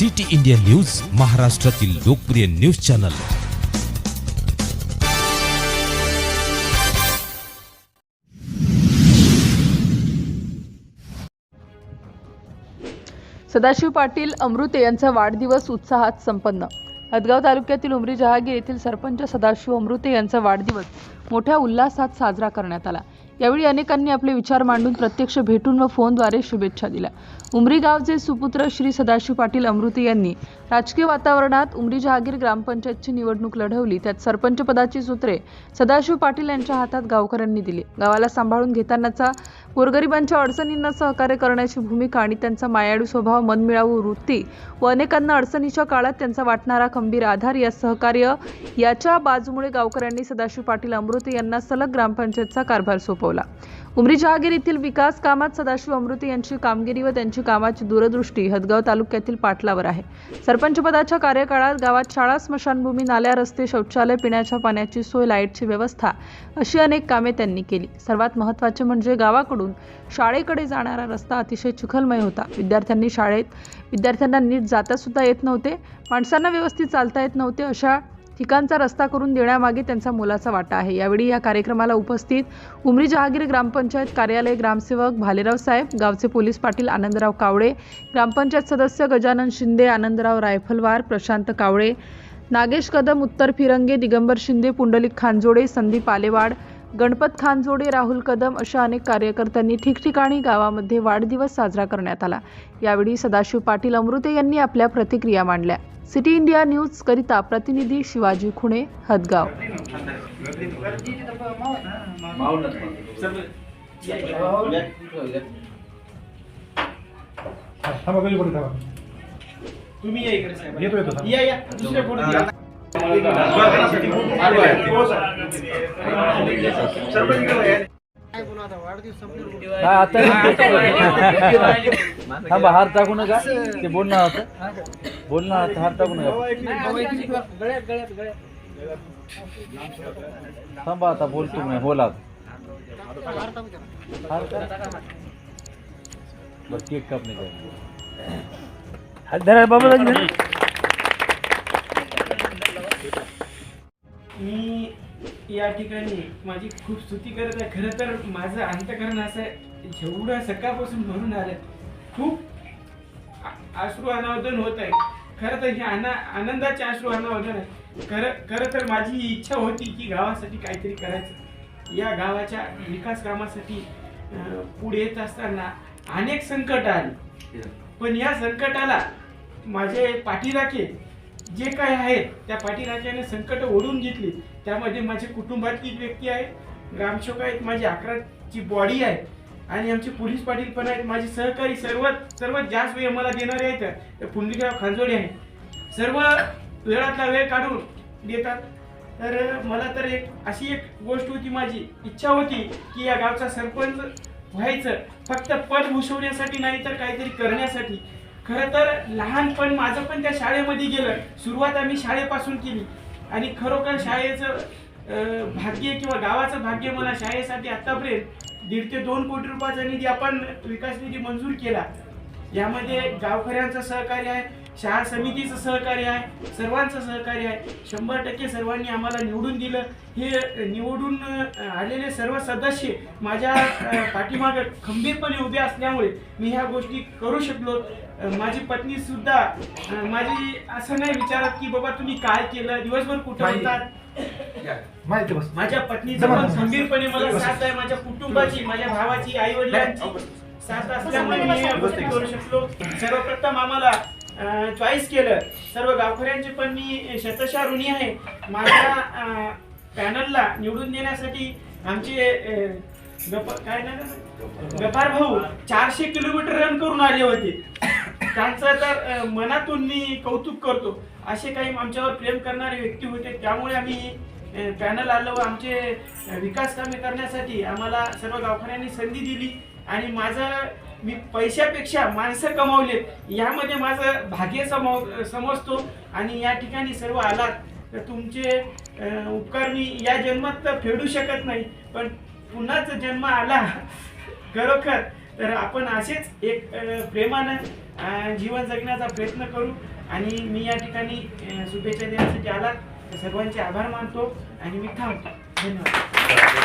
City India news महाराष्ट्रातील लोकप्रिय news channel. Sadashiv Patil Amrute यांचा वाढदिवस उत्साहात संपन्न. हदगाव तालुक्यातील उमरी जहागीर येथील सरपंच सदाशिव अमृते यांचा वाढदिवस मोठ्या उल्हासात साजरा करण्यात आला. यावेळी अनेकांनी आपले विचार मांडून प्रत्यक्ष भेटून व फोनद्वारे शुभेच्छा दिल्या. उमरी गावचे सुपुत्र श्री सदाशिव पाटील अमृते यांनी राजकीय वातावरणात उमरी जहागीर ग्रामपंचायतची निवडणूक लढवली. त्यात सरपंच पदाची सूत्रे सदाशिव पाटील यांच्या हातात गावकऱ्यांनी दिली. गावाला सांभाळून घेतानाचा गोरगरिबांच्या अडचणींना सहकार्य करण्याची भूमिका आणि त्यांचा मायाळू स्वभाव मनमिळावू वृत्ती व अनेकांना अडचणीच्या काळात त्यांचा वाटणारा खंबीर आधार या सहकार्य याच्या बाजूमुळे गावकऱ्यांनी सदाशिव पाटील अमृते यांना सलग ग्रामपंचायतचा कारभार सोपवला. उमरी जहागीर येथील विकास कामात सदाशिव अमृते यांची कामगिरी व त्यांची कामाची दूरदृष्टी हदगाव तालुक्यातील पाटलावर आहे. सरपंचपदाच्या कार्यकाळात गावात शाळा स्मशानभूमी नाल्या रस्ते शौचालय पिण्याच्या पाण्याची सोय लाईटची व्यवस्था अशी अनेक कामे त्यांनी केली. सर्वात महत्त्वाचे म्हणजे गावाकडून शाळेकडे जाणारा रस्ता अतिशय चिखलमय होता. विद्यार्थ्यांनी शाळेत विद्यार्थ्यांना नीट जाता सुद्धा येत नव्हते माणसांना व्यवस्थित चालता येत नव्हते अशा ठिकाणचा रस्ता करून देण्यामागे त्यांचा मोलाचा वाटा आहे. यावेळी या कार्यक्रमाला उपस्थित उमरी जहागीर ग्रामपंचायत कार्यालय ग्रामसेवक भालेराव साहेब गावचे पोलीस पाटील आनंदराव कावळे ग्रामपंचायत सदस्य गजानन शिंदे आनंदराव रायफलवार प्रशांत कावळे नागेश कदम उत्तर फिरंगे दिगंबर शिंदे पुंडलिक खानजोडे संदीप आलेवाड गणपत खानजोडे राहुल कदम अशा अनेक कार्यकर्त्यांनी ठिकठिकाणी गावामध्ये वाढदिवस साजरा करण्यात आला. यावेळी सदाशिव पाटील अमृते यांनी आपल्या प्रतिक्रिया मांडल्या. सिटी इंडिया न्यूज करिता प्रतिनिधी शिवाजी खुणे हदगाव. तुम्ही या इकडे साहेब. येतो येतो. थांबा. या या. दुसऱ्या फोटो आता? थांबा हार टाकू नका. ते बोलणं होतं. बोलणं होतं हार टाकू नका. थांबा आता बोल तुम्ही बोला. हार बरं केक कापणे मी या ठिकाणी माझी खूप स्तुती करत आहे. खरं तर माझं अंतकरण असं आहे, जेवढं सकाळपासून भरून आलं खूप आश्रू अश्रू अनावदन होत आहे. खरं तर हे आना आनंदाचे अश्रू अनावदन आहे. खरं खरं तर माझी ही इच्छा होती की गावासाठी काहीतरी करायचं. या गावाच्या विकास कामासाठी पुढे येत असताना अनेक संकट आली. पण या संकटाला माझे पाठीराखे जे काय आहेत त्या पाठीराख्याने संकट ओढून घेतली. त्यामध्ये माझे कुटुंबातली व्यक्ती आहे ग्रामसेवक आहेत माझी अकराची बॉडी आहे. आणि आमचे पोलीस पाटील पण आहेत माझे सहकारी सर्वात सर्वात जास्त वेळ मला देणारे आहेत. ते पुंडलिकराव खांजोडे आहेत सर्व वेळातला वेळ काढून देतात. तर मला तर एक अशी एक गोष्ट होती माझी इच्छा होती की या गावचा सरपंच व्हायचं. फक्त पद भूषवण्यासाठी नाही तर काहीतरी करण्यासाठी. खरं तर लहानपण माझं पण त्या शाळेमध्ये गेलं. सुरुवात आम्ही शाळेपासून केली. आणि खरोखर शाळेचं भाग्य किंवा गावाचं भाग्य मला शाळेसाठी आत्तापर्यंत दीड ते दोन कोटी रुपयाचा निधी आपण विकास निधी मंजूर केला. यामध्ये गावकऱ्यांचं सहकार्य आहे शाळा समितीचं सहकार्य आहे सर्वांचं सहकार्य आहे. शंभर टक्के सर्वांनी आम्हाला निवडून दिलं. हे निवडून आलेले सर्व सदस्य माझ्या पाठीमागं खंबीरपणे उभे असल्यामुळे मी ह्या गोष्टी करू शकलो. माझी पत्नी सुद्धा माझी असं नाही विचारत की बाबा तुम्ही काय केलं? दिवसभर कुठं होतात? माहिती बस माझ्या पत्नीचं पण खंबीरपणे मला साथ आहे. माझ्या कुटुंबाची माझ्या भावाची आई वडिलांची साथ असल्यामुळे मी या गोष्टी करू शकलो. सर्वप्रथम आम्हाला चॉईस केलं. सर्व गावकऱ्यांचे पण मी शतशा ऋणी आहे. माझ्या पॅनलला निवडून देण्यासाठी आमचे गप- काय नाही गपार भाऊ चारशे किलोमीटर रन करून आले होते. त्यांचं तर मनातून मी कौतुक करतो. असे काही आमच्यावर प्रेम करणारे व्यक्ती होते. त्यामुळे आम्ही पॅनल आलो व आमचे विकास कामे करण्यासाठी आम्हाला सर्व गावकऱ्यांनी संधी दिली. आणि माझं मी पैशापेक्षा माणसं कमावलेत. यामध्ये माझं भाग्य समव समजतो आणि या ठिकाणी सर्व आलात तर तुमचे उपकार मी या जन्मात तर फेडू शकत नाही पण पुन्हाच जन्म आला खरोखर. तर आपण असेच एक प्रेमानं जीवन जगण्याचा प्रयत्न करू आणि मी या ठिकाणी शुभेच्छा देण्यासाठी आला सर्वांचे आभार मानतो आणि मी थांबतो. धन्यवाद.